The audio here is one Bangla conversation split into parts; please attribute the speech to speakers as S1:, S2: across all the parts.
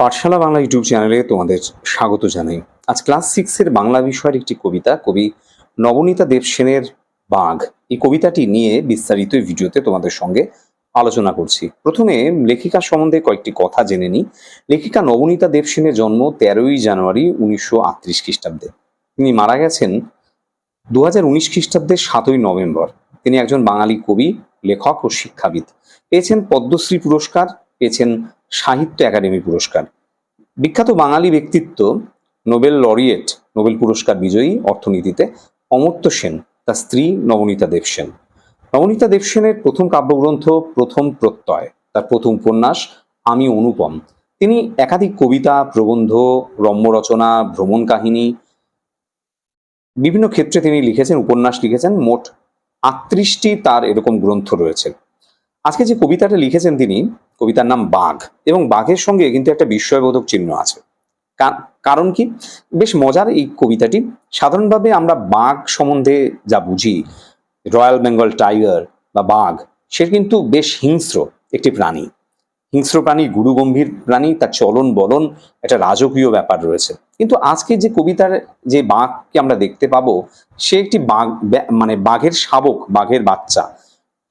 S1: পাঠশালা বাংলা ইউটিউব চ্যানেলে তোমাদের স্বাগত জানাই। আজ ক্লাস সিক্সের বাংলা বিষয়ের একটি কবিতা, কবি নবনীতা দেবসেনের বাঘ। এই কবিতাটি নিয়ে বিস্তারিত ভিডিওতে তোমাদের সঙ্গে আলোচনা করছি। প্রথমে লেখিকা সম্বন্ধে কয়েকটি কথা জেনে নিই। লেখিকা নবনীতা দেবসেনের জন্ম তেরোই জানুয়ারি উনিশশো আটত্রিশ খ্রিস্টাব্দে। তিনি মারা গেছেন দু উনিশ খ্রিস্টাব্দের সাতই নভেম্বর। তিনি একজন বাঙালি কবি, লেখক ও শিক্ষাবিদ। পেয়েছেন পদ্মশ্রী পুরস্কার, পেয়েছেন সাহিত্য একাডেমি পুরস্কার। বিখ্যাত বাঙালি ব্যক্তিত্ব, নোবেল লরিয়েট, নোবেল পুরস্কার বিজয়ী অর্থনীতিতে অমর্ত্য সেন, তার স্ত্রী নবনীতা দেবসেন নবনীতা দেবসেনের প্রথম কাব্যগ্রন্থ প্রথম প্রত্যয়, তার প্রথম উপন্যাস আমি অনুপম। তিনি একাধিক কবিতা, প্রবন্ধ রম্য রচনা ভ্রমণ কাহিনী, বিভিন্ন ক্ষেত্রে তিনি লিখেছেন, উপন্যাস লিখেছেন। মোট আটত্রিশটি তার এরকম গ্রন্থ রয়েছে। আজকে যে কবিতাটা লিখেছেন তিনি, কবিতার নাম বাঘ, এবং বাঘের সঙ্গে কিন্তু একটা বিস্ময়বোধক চিহ্ন আছে। কারণ কি? বেশ মজার এই কবিতাটি। সাধারণভাবে আমরা বাঘ সম্বন্ধে যা বুঝি, রয়্যাল বেঙ্গল টাইগার বা বাঘ, সে কিন্তু বেশ হিংস্র একটি প্রাণী। হিংস্র প্রাণী, গুরুগম্ভীর প্রাণী, তার চলন বলন একটা রাজকীয় ব্যাপার রয়েছে। কিন্তু আজকে যে কবিতার, যে বাঘকে আমরা দেখতে পাবো, সে একটি বাঘ মানে বাঘের শাবক, বাঘের বাচ্চা।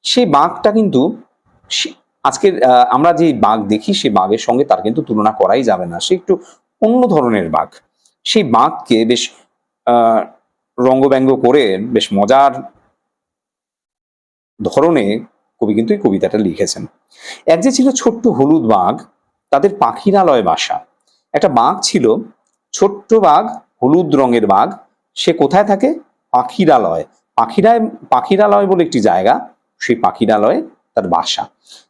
S1: সেই বাঘটা কিন্তু আজকের আমরা যে বাঘ দেখি, সেই বাঘের সঙ্গে তার কিন্তু তুলনা করাই যাবে না। সে একটু অন্য ধরনের বাঘ। সেই বাঘকে বেশ রঙ্গব্যঙ্গ করে বেশ মজার ধরনে কবি কিন্তু এই কবিতাটা লিখেছেন। এক যে ছিল ছোট্ট হলুদ বাঘ, তাদের পাখিরালয় বাসা। একটা বাঘ ছিল ছোট্ট বাঘ, হলুদ রঙের বাঘ। সে কোথায় থাকে? পাখিরালয়। পাখিরায় পাখিরালয় বলে একটি জায়গা। সেই পাখিরালয়ে তার বাসা।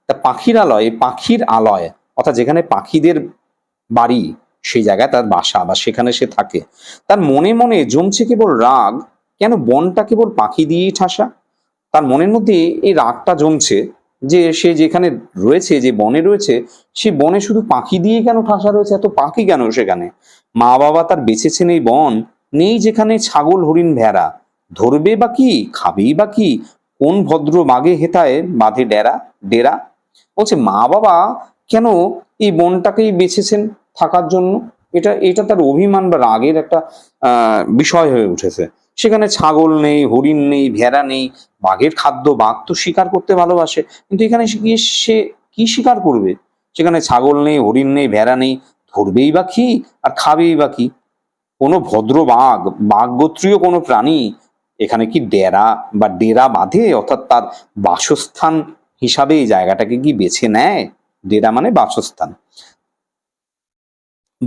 S1: তা পাখিরালয়, পাখির আলয়, অর্থাৎ যেখানে পাখিদের বাড়ি, সেই জায়গায় তার বাসা বা সেখানে সে থাকে। তার মনে মনে জমছে কেবল রাগ, কেন বনটা কেবল পাখি দিয়েই ঠাসা? তার মনের মধ্যে এই রাগটা জমছে যে সে যেখানে রয়েছে, যে বনে রয়েছে, সে বনে শুধু পাখি দিয়ে কেন ঠাসা রয়েছে? এত পাখি কেন সেখানে? মা বাবা তার বেঁচেছেন এই বন, নেই যেখানে ছাগল হরিণ ভেড়া। ধরবে বা কি? খাবেই বা কি? কোন ভদ্র বাঘে হেতায় বাঁধে ডেরা ডেরা? বলছে, মা বাবা কেন এই বনটাকেই বেছেছেন থাকার জন্য? এটা এটা তার অভিমান বা রাগের একটা বিষয় হয়ে উঠেছে। সেখানে ছাগল নেই, হরিণ নেই, ভেড়া নেই, বাঘের খাদ্য বাঘ তো শিকার করতে ভালোবাসে। কিন্তু এখানে গিয়ে সে কি শিকার করবে? সেখানে ছাগল নেই, হরিণ নেই, ভেড়া নেই, ধরবেই বা কি আর খাবেই বা কি? কোনো ভদ্র বাঘ বাঘ গোত্রীয় কোনো প্রাণী এখানে কি ডেরা বা ডেরা বাঁধে? অর্থাৎ তার বাসস্থান হিসাবে এই জায়গাটাকে কি বেছে নেয়? ডেরা মানে বাসস্থান।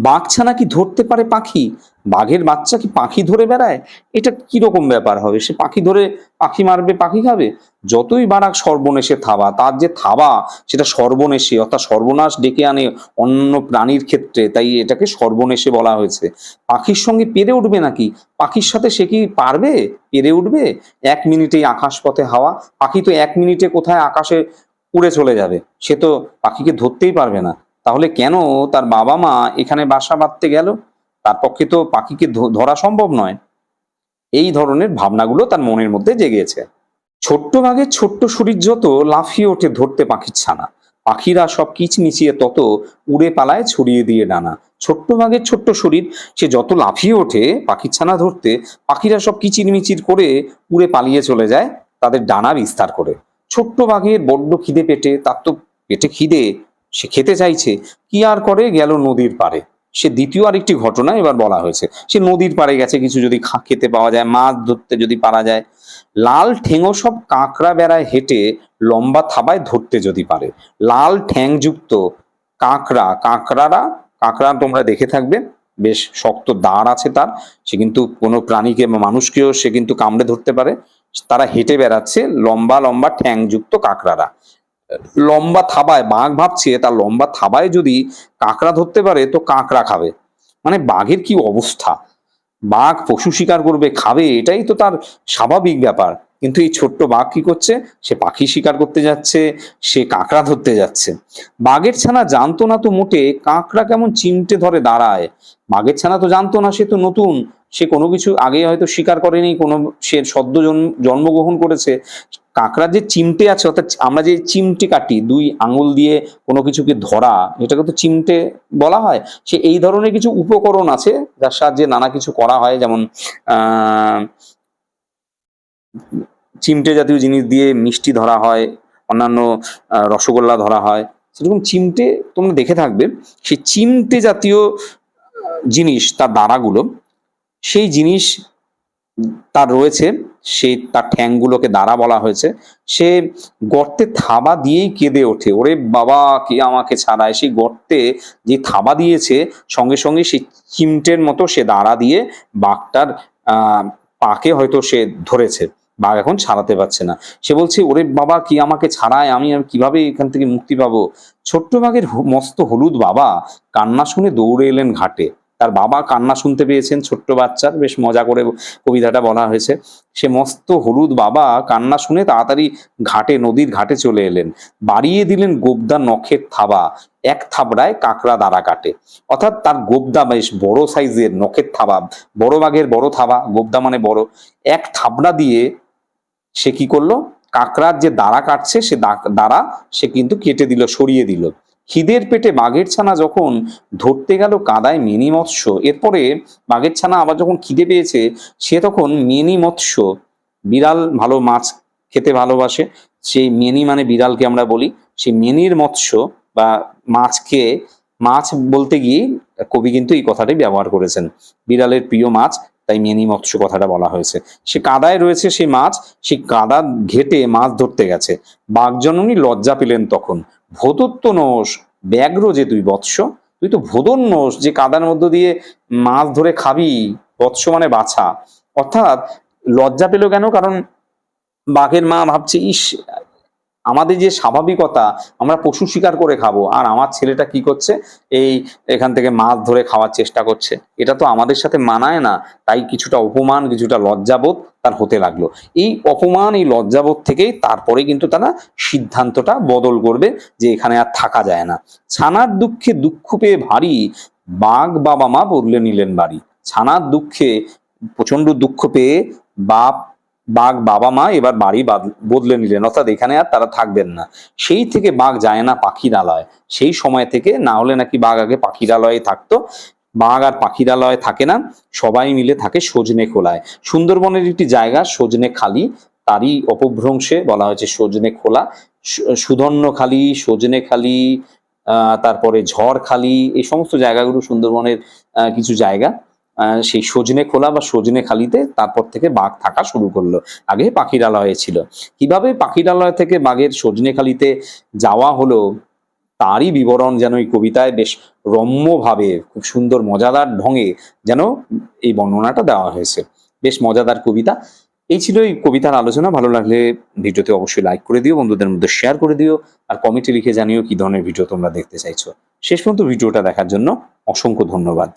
S1: বাঘছানা কি ধরতে পারে পাখি? বাঘের বাচ্চা কি পাখি ধরে বেড়ায়? এটা কীরকম ব্যাপার হবে? সে পাখি ধরে পাখি মারবে, পাখি খাবে? যতই বারাক সর্বনেশে থাবা। তার যে থাবা, সেটা সর্বনেশে, অর্থাৎ সর্বনাশ ডেকে আনে অন্য প্রাণীর ক্ষেত্রে। তাই এটাকে সর্বনেশে বলা হয়েছে। পাখির সঙ্গে পেরে উঠবে নাকি? পাখির সাথে সে কি পারবে? পেরে উঠবে? এক মিনিটেই আকাশ পথে হাওয়া। পাখি তো এক মিনিটে কোথায় আকাশে উড়ে চলে যাবে? সে তো পাখিকে ধরতেই পারবে না। তাহলে কেন তার বাবা মা এখানে বাসা বাঁধতে গেল? তার পক্ষে তো পাখিকে ধরা সম্ভব নয়। এই ধরনের ভাবনাগুলো তার মনের মধ্যে জেগেছে। ছোট্ট বাঘের ছোট্ট শরীর যত লাফিয়ে ওঠে ধরতে পাখির ছানা। পাখিরা সব কিচমিচিয়ে তত উড়ে পালায় ছড়িয়ে দিয়ে ডানা। ছোট্ট বাঘের ছোট্ট শরীর সে যত লাফিয়ে ওঠে পাখির ছানা ধরতে, পাখিরা সব কিচিরমিচির করে উড়ে পালিয়ে চলে যায় তাদের ডানা বিস্তার করে। ছোট্ট বাঘের বড্ড খিদে পেটে, তার তো পেটে খিদে। সে খেতে চাইছে, কি আর করে গেল নদীর পাড়ে? সে দ্বিতীয় আরেকটি ঘটনা এবার বলা হয়েছে। সে নদীর পাড়ে গেছে, কিছু যদি খেতে পাওয়া যায়, মাছ ধরতে যদি পারা যায়। লাল ঠেঙো সব কাঁকড়া বেড়ায় হেঁটে লম্বা থাবায় ধরতে যদি পারে। লাল ঠ্যাংযুক্ত কাঁকড়া, কাঁকড়ারা, কাঁকড়া তোমরা দেখে থাকবে, বেশ শক্ত দাঁড় আছে তার। সে কিন্তু কোনো প্রাণীকে বা মানুষকেও সে কিন্তু কামড়ে ধরতে পারে। তারা হেঁটে বেড়াচ্ছে লম্বা লম্বা ঠ্যাংযুক্ত কাঁকড়ারা। লম্বা থাবায়, বাঘ ভাবছে তার লম্বা থাবায় যদি কাঁকড়া ধরতে পারে তো কাঁকড়া খাবে। মানে বাঘের কি অবস্থা? বাঘ পশু শিকার করবে, খাবে, এটাই তো তার স্বাভাবিক ব্যাপার। কিন্তু এই ছোট্ট বাঘ কি করছে? সে পাখি শিকার করতে যাচ্ছে, সে কাঁকড়া ধরতে যাচ্ছে। বাঘের ছানা জানতো না তো মোটে কাঁকড়া কেমন চিমটে ধরে দাঁড়ায়। বাঘের ছানা তো জানতো না, সে তো নতুন। সে কোনো কিছু আগে হয়তো শিকার করেনি, কোনো সে সদ্য জন্ম- জন্মগ্রহণ করেছে। কাঁকড়ার যে চিমটে আছে, অর্থাৎ আমরা যে চিমটে কাটি, দুই আঙুল দিয়ে কোনো কিছুকে ধরা, এটাকে তো চিমটে বলা হয়, সে এই ধরনের কিছু উপকরণ আছে যার সাহায্যে নানা কিছু করা হয়, যেমন চিমটে জাতীয় জিনিস দিয়ে মিষ্টি ধরা হয়, অন্যান্য রসগোল্লা ধরা হয়, সেরকম চিমটে তোমরা দেখে থাকবে সেই চিমটে জাতীয় জিনিস, তার দাঁড়াগুলো সেই জিনিস তার রয়েছে সে তার ঠ্যাংগুলোকে দাঁড়া বলা হয়েছে। সে গর্তে থাবা দিয়েই কেঁদে ওঠে। ওরে বাবা, কে আমাকে ছাড়ায়? সেই গর্তে যে থাবা দিয়েছে, সঙ্গে সঙ্গে সেই চিমটের মতো সে দাঁড়া দিয়ে বাঘটার পাকে হয়তো সে ধরেছে। বাঘ এখন ছাড়াতে পারছে না। সে বলছে, ওরে বাবা, কি আমাকে ছাড়ায়? আমি আমি কীভাবে এখান থেকে মুক্তি পাবো? ছোট্ট বাঘের মস্ত হলুদ বাবা কান্না শুনে দৌড়ে এলেন ঘাটে। তার বাবা কান্না শুনতে পেয়েছেন, ছোট্ট বাচ্চার, বেশ মজা করে কবিতাটা বলা হয়েছে। সে মস্ত হলুদ বাবা কান্না শুনে তাড়াতাড়ি ঘাটে, নদীর ঘাটে চলে এলেন। বাড়িয়ে দিলেন গোবদা নখের থাবা, এক থাবড়ায় কাঁকড়া দাঁড়া কাটে। অর্থাৎ তার গোবদা বেশ বড় সাইজের নখের থাবা, বড় বাঘের বড় থাবা, গোবদা মানে বড়। এক থাবড়া দিয়ে সে কি করল? কাঁকড়ার যে দাঁড়া কাটছে, সে দাঁড়া সে কিন্তু কেটে দিল, সরিয়ে দিল। খিদের পেটে বাঘের ছানা যখন ধরতে গেল কাদায় মিনি মৎস্য, এরপরে বাঘের ছানা আবার যখন খিদে পেয়েছে, সে তখন মিনি মৎস্য, বিড়াল ভালো মাছ খেতে ভালোবাসে। সেই মেনি মানে বিড়ালকে আমরা বলি। সেই মেনির মৎস্য বা মাছকে মাছ বলতে গিয়ে কবি কিন্তু এই কথাটাই ব্যবহার করেছেন। বিড়ালের প্রিয় মাছ, তাই মেনি মৎস্য কথাটা বলা হয়েছে। সে কাদায় রয়েছে সেই মাছ, সেই কাদা ঘেটে মাছ ধরতে গেছে। বাঘজননী লজ্জা পেলেন তখন। ভোদত্ব নোষ ব্যাঘ্র যে তুই বৎস, তুই তো ভোদন নোষ যে কাদার মধ্য দিয়ে মাছ ধরে খাবি, বৎস মানে বাছা। অর্থাৎ লজ্জা পেল কেন? কারণ বাঘের মা ভাবছে, ইস আমাদের যে স্বাভাবিকতা, আমরা পশু শিকার করে খাব। আর আমার ছেলেটা কি করছে? এই এখান থেকে মাছ ধরে খাওয়ার চেষ্টা করছে। এটা তো আমাদের সাথে মানায় না। তাই কিছুটা অপমান, কিছুটা লজ্জাবোধ তার হতে লাগল। এই অপমান, এই লজ্জাবোধ থেকেই তারপরে কিন্তু তারা সিদ্ধান্তটা বদল করবে যে এখানে আর থাকা যায় না। ছানার দুঃখে দুঃখ পেয়ে ভারী বাঘ বাবা মা বদলে নিলেন বাড়ি। ছানার দুঃখে প্রচণ্ড দুঃখ পেয়ে বাপ বাঘ বাবা মা এবার বাড়ি বাদ- বদলে নিলেন। অর্থাৎ এখানে আর তারা থাকবেন না। সেই থেকে বাঘ যায় না পাখিরালয়। সেই সময় থেকে না হলে নাকি বাঘ আগে পাখিরালয়ে থাকতো। বাঘ আর পাখিরালয়ে থাকে না। সবাই মিলে থাকে সজনে খোলায়। সুন্দরবনের একটি জায়গা, সজনে খালি। তারই অপভ্রংশে বলা হয়েছে সজনে খোলা। সুধন্যখালি সজনে খালি তারপরে ঝড়খালি এই সমস্ত জায়গাগুলো সুন্দরবনের কিছু জায়গা। সেই সজনে খোলা বা সজনে খালিতে তারপর থেকে বাঘ থাকা শুরু করল। আগে পাখিরালয়ে ছিল। কীভাবে পাখিরালয় থেকে বাঘের সজনে খালিতে যাওয়া হলো, তারই বিবরণ যেন এই কবিতায় বেশ রম্যভাবে, খুব সুন্দর, মজাদার ঢঙে যেন এই বর্ণনাটা দেওয়া হয়েছে। বেশ মজাদার কবিতা। এই ছিল এই কবিতার আলোচনা। ভালো লাগলে ভিডিওতে অবশ্যই লাইক করে দিও, বন্ধুদের মধ্যে শেয়ার করে দিও, আর কমেন্টে লিখে জানিও কি ধরনের ভিডিও তোমরা দেখতে চাইছো। শেষ পর্যন্ত ভিডিওটা দেখার জন্য অসংখ্য ধন্যবাদ।